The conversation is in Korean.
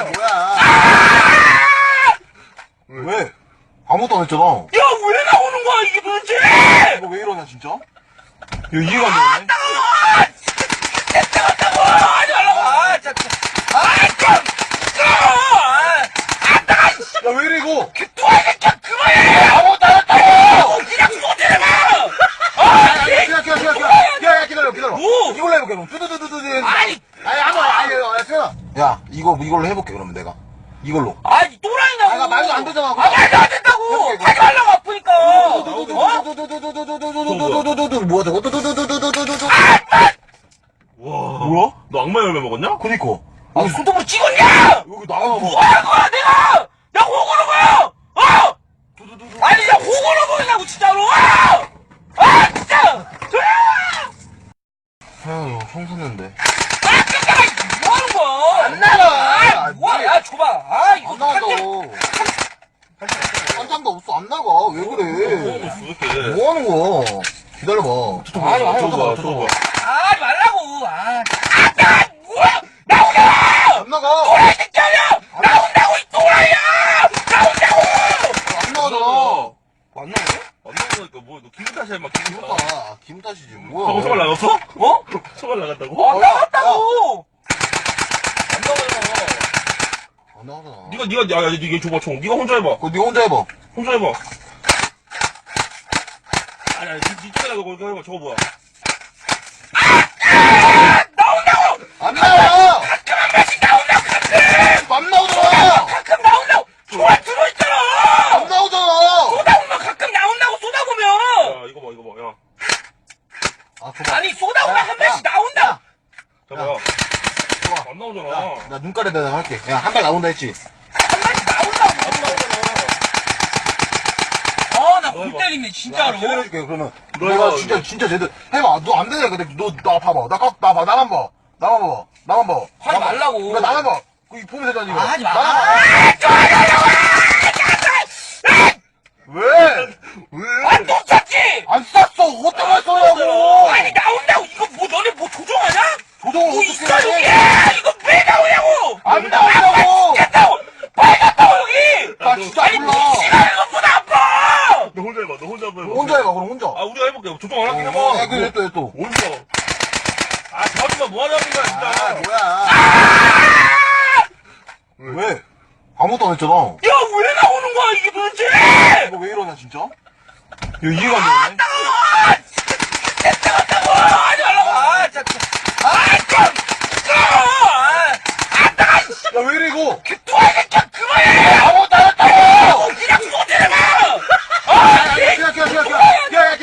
뭐야? 왜? 아무것도 안 했잖아. 야, 왜 나오는 거야, 이게 도대체! 너 왜 이러냐, 진짜? 야, 이해가 안 되네. 야 이거 이걸로 해볼게 그러면 내가. 이걸로. 아니 또라이나고. 아, 말도 안 되잖아 아 말도 안 된다고. 해볼게, 하지 말라고, 아프니까. 어? 뭐야? 저거 와. 뭐야? 너 악마 열매 먹었냐? 그니까. 아 손톱으로 찍었냐? 여기 나가 뭐 뭐야 그거야 내가? 야 호구로 보여! 어? 아니 야 호구로 보이냐고 진짜로. 아! 아 진짜! 조용! 아유 형 섰는데. 아? 안 나가! 아, 뭐야? 야, 줘봐. 아, 이거 안 나간다. 한 장도 없어, 안 나가. 왜 그래? 이렇게? 뭐 하는 거야? 기다려봐. 아니, 아니, 쳐다봐, 쳐다봐, 쳐다봐. 아, 하지 말라고. 아, 아, 나, 뭐야? 나오냐! 안 나가! 또라이 새끼야! 나온다고, 이 또라이야! 나온다고! 안 나가잖아. 안 나오네? 안 나오니까 뭐, 너 기분 탓이야, 막 기분 탓. 그러니까, 김 탓이지, 뭐야. 방금 초발 나갔어? 어? 초발 나갔다고? 어, 나왔다고! 안 나가잖아. 안 나가잖아. 니가, 니가, 야, 야, 니가 줘봐, 총. 니가 혼자 해봐. 그거 니 혼자 해봐. 혼자 해봐. 아니, 아니, 니, 니 차라고 그거 해봐. 저거 뭐야? 안 나와! 가끔 한 번씩 나온다, 가끔! 안 나오잖아! 가끔 나온다고! 좋아, 들어있잖아! 안 나오잖아! 쏘다 보면 가끔 나온다고, 쏘다 보면! 야, 이거 봐, 이거 봐, 야. 아, 줘봐. 아니, 쏘다 보면 야, 한 번씩 야. 나온다! 잡아. 좋아. 안 나오잖아. 야, 나 눈가리 내가 할게. 야, 한 발 나온다 했지? 나오잖아. 아, 나 골. 때리네, 진짜로. 야, 제대로 해줄게, 그러면. 너 내가 해봐, 진짜, 이거. 진짜 제대로. 해봐. 너 안 되냐, 근데. 너, 나 봐봐. 나 깍, 나 봐. 나만 봐. 나만 봐. 나만 봐. 하지 나만- 말라고. 나만 봐. 그게 보면 되잖아, 이거. 아, 하지 마. 나만 봐. 아, 좋아요! 왜? 왜? 아, 또 쐈지! 안 쌌어! 어떤 걸 써냐고! 아니, 나온다고! 이거 뭐, 너네 뭐 조종하냐? 조정을 뭐 어떻게 있어, 여기! 해? 이거 왜 나오냐고! 안 나온다고! 겠다고! 빨갛다고, 여기! 나 진짜 아니, 몰라. 미치가 이것보다 아파! 너 혼자 해봐, 너 혼자 해봐. 혼자 해봐, 그럼 혼자. 아, 우리가 해볼게. 조정 안 할게, 어, 해봐. 야, 그래, 또, 또. 어디서? 아, 자주가 뭐 하냐는 거야, 진짜. 아, 뭐야. 왜? 아무것도 안 했잖아. 야, 왜 나오는 거야, 이게 도대체! 이거 왜 이러냐, 진짜? 이거 이해가 안 되네. 아, 진짜 같다고! 하지 말라고! 아, 진짜. 아, 좀! 아, 아! 야, 왜 이래, 이거? 또라이 새끼야, 그만해! 아무것도 안 했다고! 그냥 쏘지를 마! 아, 야, 이- 기다려, 기다려, 기다려,